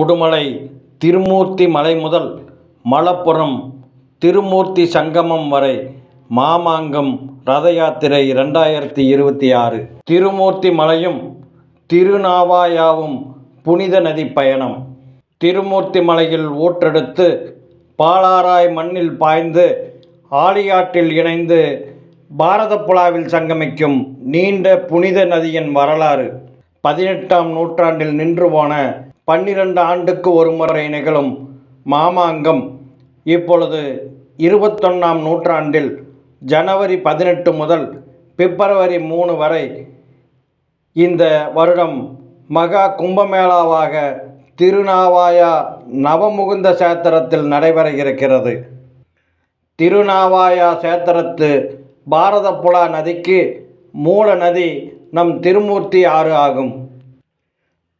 உடுமலை திருமூர்த்தி மலை முதல் மலப்புரம் திருமூர்த்தி சங்கமம் வரை மாமாங்கம் ரத யாத்திரை ரெண்டாயிரத்தி இருபத்தி ஆறு. திருமூர்த்தி மலையும் திருநாவாயாவும் புனித நதி பயணம். திருமூர்த்தி மலையில் ஊற்றெடுத்து பாலாராய் மண்ணில் பாய்ந்து ஆழியாற்றில் இணைந்து பாரத புலாவில் சங்கமிக்கும் நீண்ட புனித நதியின் வரலாறு. பதினெட்டாம் நூற்றாண்டில் நின்று போன பன்னிரண்டு ஆண்டுக்கு ஒரு முறை நிகழும் மாமாங்கம். இப்பொழுது இருபத்தொன்னாம் நூற்றாண்டில் ஜனவரி பதினெட்டு முதல் பிப்ரவரி மூணு வரை இந்த வருடம் மகா கும்பமேளாவாக திருநாவாயா நவமுகுந்த சேத்திரத்தில் நடைபெற இருக்கிறது திருநாவாயா சேத்திரத்து பாரத புலா நதிக்கு மூல நதி நம் திருமூர்த்தி ஆறு ஆகும்.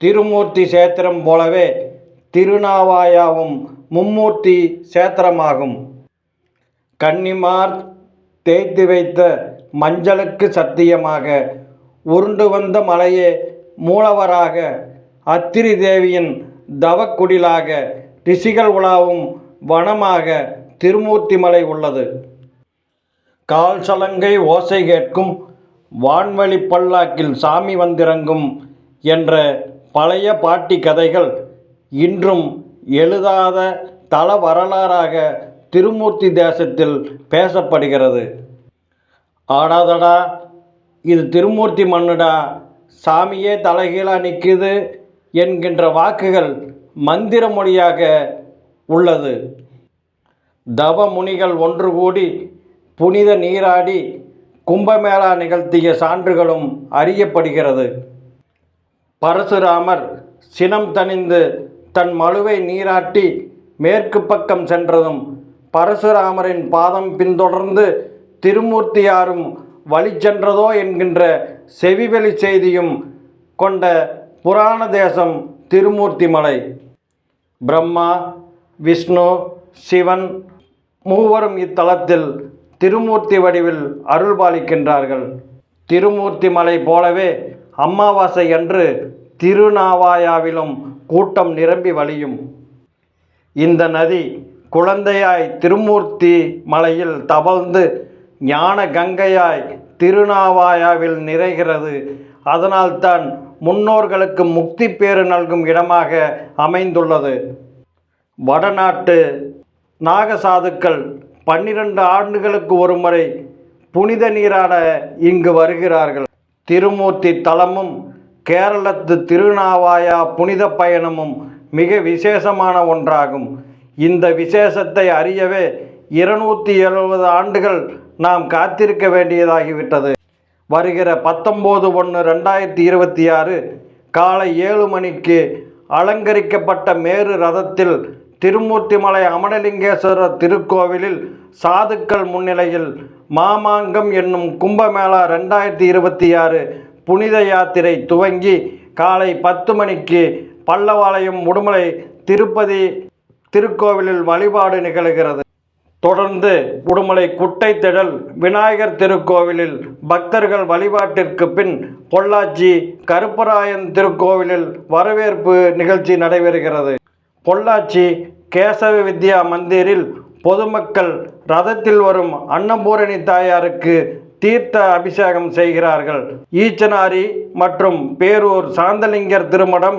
திருமூர்த்தி சேத்திரம் போலவே திருநாவாயாவும் மும்மூர்த்தி சேத்திரமாகும். கன்னிமார் தேய்த்து வைத்த மஞ்சளுக்கு சத்தியமாக உருண்டு வந்த மலையே மூலவராக அத்திரி தேவியின் தவக்குடிலாக ரிஷிகள் உலாவும் வனமாக திருமூர்த்தி மலை உள்ளது. கால் சலங்கை ஓசை கேட்கும் வான்வழி பல்லாக்கில் சாமி வந்திறங்கும் என்ற பழைய பாட்டி கதைகள் இன்றும் எழுதாத தல வரலாறாக திருமூர்த்தி தேசத்தில் பேசப்படுகிறது. ஆடாதடா இது திருமூர்த்தி மண்ணுடா சாமியே தலைகீழாக நிற்குது என்கின்ற வாக்குகள் மந்திர மொழியாக உள்ளது. தவ முனிகள் ஒன்று கூடி புனித நீராடி கும்பமேளா நிகழ்த்திய சான்றுகளும் அறியப்படுகிறது. பரசுராமர் சினம் தணிந்து தன் மழுவை நீராட்டி மேற்கு பக்கம் சென்றதும் பரசுராமரின் பாதம் பின்தொடர்ந்து திருமூர்த்தியாரும் வழி சென்றதோ என்கின்ற செவிவெளி செய்தியும் கொண்ட புராண தேசம் திருமூர்த்தி மலை பிரம்மா விஷ்ணு சிவன் மூவரும் இத்தலத்தில் திருமூர்த்தி வடிவில் அருள்பாலிக்கின்றார்கள். திருமூர்த்தி மலை போலவே அமாவாசை அன்று திருநாவாயாவிலும் கூட்டம் நிரம்பி வழியும். இந்த நதி குழந்தையாய் திருமூர்த்தி மலையில் தவழ்ந்து ஞான கங்கையாய் திருநாவாயாவில் நிறைகிறது. அதனால்தான் முன்னோர்களுக்கு முக்தி பேறு நல்கும் இடமாக அமைந்துள்ளது. வடநாட்டு நாகசாதுக்கள் பன்னிரண்டு ஆண்டுகளுக்கு ஒருமுறை புனித நீராட இங்கு வருகிறார்கள். திருமூர்த்தி தலமும் கேரளத்து திருநாவாயா புனித பயணமும் மிக விசேஷமான ஒன்றாகும். இந்த விசேஷத்தை அறியவே இருநூற்றி எழுபது ஆண்டுகள் நாம் காத்திருக்க வேண்டியதாகிவிட்டது. வருகிற பத்தொம்போது ஒன்று ரெண்டாயிரத்தி இருபத்தி ஆறு காலை ஏழு மணிக்கு அலங்கரிக்கப்பட்ட மேரு ரதத்தில் திருமூர்த்திமலை அமனலிங்கேஸ்வரர் திருக்கோவிலில் சாதுக்கள் முன்னிலையில் மாமாங்கம் என்னும் கும்பமேளா ரெண்டாயிரத்தி இருபத்தி ஆறு புனித யாத்திரை துவங்கி காலை பத்து மணிக்கு பல்லவாளையம் உடுமலை திருப்பதி திருக்கோவிலில் வழிபாடு நிகழ்கிறது. தொடர்ந்து உடுமலை குட்டைத்திடல் விநாயகர் திருக்கோவிலில் பக்தர்கள் வழிபாட்டிற்கு பின் பொள்ளாச்சி கருப்பராயன் திருக்கோவிலில் வரவேற்பு நிகழ்ச்சி நடைபெறுகிறது. பொள்ளாச்சி கேசவ வித்யா மந்திரில் பொதுமக்கள் ரதத்தில் வரும் அன்னபூரணி தாயாருக்கு தீர்த்த அபிஷேகம் செய்கிறார்கள். ஈச்சனாரி மற்றும் பேரூர் சாந்தலிங்கர் திருமடம்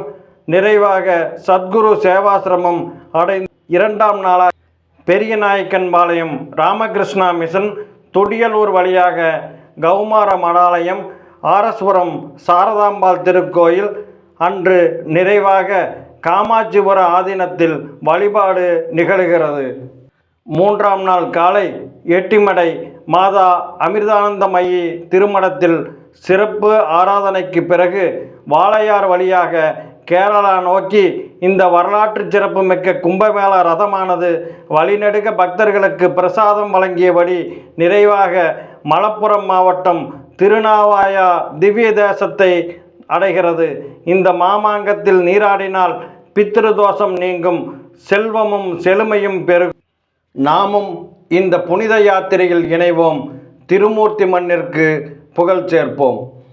நிறைவாக சத்குரு சேவாசிரமம் அடைந்து இரண்டாம் நாளாக பெரியநாயக்கன்பாளையம் ராமகிருஷ்ணா மிஷன் துடியலூர் வழியாக கௌமார மடாலயம் ஆரஸ்வரம் சாரதாம்பாள் திருக்கோயில் அன்று நிறைவாக காமாட்சிபுர ஆதீனத்தில் வழிபாடு நிகழ்கிறது. மூன்றாம் நாள் காலை எட்டிமடை மாதா அமிர்தானந்தமயி திருமடத்தில் சிறப்பு ஆராதனைக்கு பிறகு வாளையார் வழியாக கேரளா நோக்கி இந்த வரலாற்று சிறப்புமிக்க கும்பமேளா ரதமானது வழிநெடுக பக்தர்களுக்கு பிரசாதம் வழங்கியபடி நிறைவாக மலப்புரம் மாவட்டம் திருநாவாயா திவ்ய தேசத்தை அடைகிறது. இந்த மாமாங்கத்தில் நீராடினால் பித்திருதோஷம் நீங்கும். செல்வமும் செழுமையும் பெருகும். நாமும் இந்த புனித யாத்திரையில் இணைவோம். திருமூர்த்தி மண்ணிற்கு புகழ் சேர்ப்போம்.